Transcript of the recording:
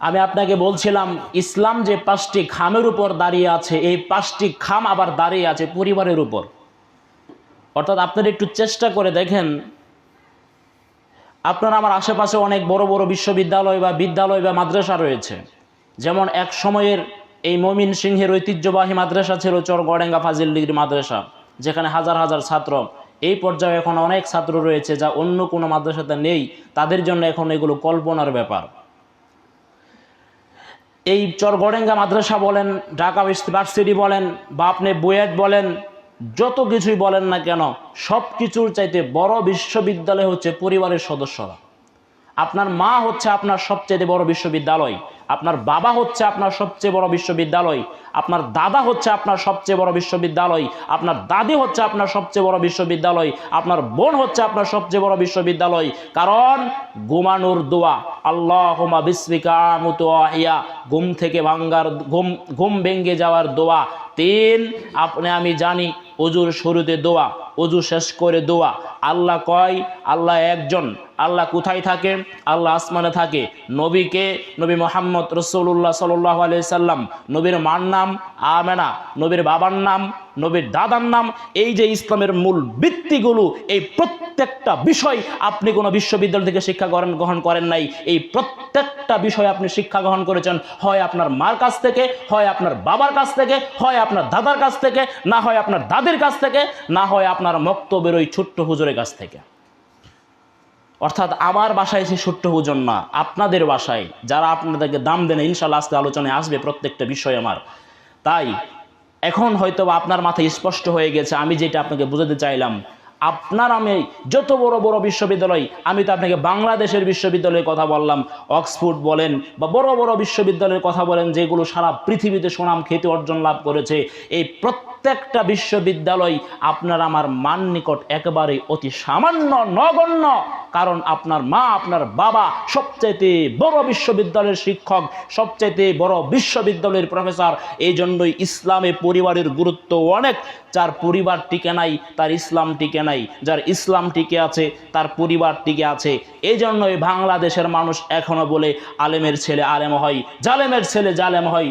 আমি আপনাকে বলছিলাম, ইসলাম যে পাঁচটি খামের উপর দাঁড়িয়ে আছে, এই পাঁচটি খাম আবার দাঁড়িয়ে আছে পরিবারের উপর। অর্থাৎ আপনারা একটু চেষ্টা করে দেখেন, আপনার আমার আশেপাশে অনেক বড় বড় বিশ্ববিদ্যালয় বা বিদ্যালয় বা মাদ্রাসা রয়েছে। যেমন এক সময়ের এই মমিন সিংহের ঐতিহ্যবাহী মাদ্রাসা ছিল চরগড়েঙ্গা ফাজিল ডিগ্রি মাদ্রাসা, যেখানে হাজার হাজার ছাত্র এই পর্যায়ে এখন অনেক ছাত্র রয়েছে যা অন্য কোনো মাদ্রাসাতে নেই। তাদের জন্য এখন এগুলো কল্পনার ব্যাপার। এই চরগড়েঙ্গা মাদ্রাসা বলেন, ঢাকা ইউনিভার্সিটি বলেন বা আপনি বুয়েট বলেন, যত কিছুই বলেন না কেন, সব কিছুর চাইতে বড় বিশ্ববিদ্যালয় হচ্ছে পরিবারের সদস্যরা। আপনার মা হচ্ছে আপনার সবচেয়ে বড় বিশ্ববিদ্যালয়। আপনার বাবা হচ্ছে আপনার সবচেয়ে বড় বিশ্ববিদ্যালয়, আপনার দাদা হচ্ছে আপনার সবচেয়ে বড় বিশ্ববিদ্যালয়, আপনার দাদি হচ্ছে আপনার সবচেয়ে বড় বিশ্ববিদ্যালয়, আপনার বোন হচ্ছে আপনার সবচেয়ে বড় বিশ্ববিদ্যালয়। কারণ গুমানুর দোয়া আল্লাহ বিসমিকা মুতোয়া ঘুম থেকে ভাঙ্গার, ঘুম ঘুম ভেঙ্গে যাওয়ার দোয়া। তিন, আপনি, আমি জানি, অজুর শুরুতে দোয়া, অজু শেষ করে দোয়া। আল্লাহ কয়, আল্লাহ একজন, আল্লাহ কোথায় থাকে? আল্লাহ আসমানে থাকে। নবীকে, নবী মোহাম্মদ রসুল্লাহ সাল্লাহ সাল্লাম, নবীর মার নাম আমেনা, নবীর বাবার নাম, নবীর দাদার নাম, এই যে ইসলামের মূল ভিত্তিগুলো, এই প্রত্যেকটা বিষয় আপনি কোনো বিশ্ববিদ্যালয় থেকে শিক্ষা গ্রহণ গ্রহণ করেন নাই। এই প্রত্যেকটা বিষয় আপনি শিক্ষা গ্রহণ করেছেন। হয় আপনার মার কাছ থেকে, হয় আপনার বাবার কাছ থেকে, হয় আপনার দাদার কাছ থেকে, না হয় আপনার দাদির কাছ থেকে, না হয় আপনার মক্তবের ওই ছোট্ট হুজুরের কাছ থেকে। অর্থাৎ আমার বাসায় সে ছোট্ট হুজন না, আপনাদের বাসায়। যারা আপনাদেরকে দাম দেন ইনশাল্লাহ আজকে আলোচনায় আসবে প্রত্যেকটা বিষয় আমার। তাই, এখন হয়তো আপনার মাথায় স্পষ্ট হয়ে গেছে, আমি যেটা আপনাকে বোঝাতে চাইলাম আপনার আমি যত বড় বড় বিশ্ববিদ্যালয়, আমি তো আপনাকে বাংলাদেশের বিশ্ববিদ্যালয়ের কথা বললাম। অক্সফোর্ড বলেন বা বড় বড় বিশ্ববিদ্যালয়ের কথা বলেন, যেগুলো সারা পৃথিবীতে সুনাম খ্যাতি অর্জন লাভ করেছে। এই প্রত্যেকটা বিশ্ববিদ্যালয় আপনার আমার মান নিকট একেবারে অতি সামান্য নগণ্য। কারণ আপনার মা, আপনার বাবা সবচাইতে বড় বিশ্ববিদ্যালয়ের শিক্ষক, সবচাইতে বড় বিশ্ববিদ্যালয়ের প্রফেসর। এই জন্যই ইসলামে পরিবারের গুরুত্ব অনেক। যার পরিবার টিকে নাই, তার ইসলাম টিকে নাই। যার ইসলাম টিকে আছে, তার পরিবার টিকে আছে। এই জন্যই বাংলাদেশের মানুষ এখনও বলে, আলেমের ছেলে আলেম হয়, জালেমের ছেলে জালেম হয়।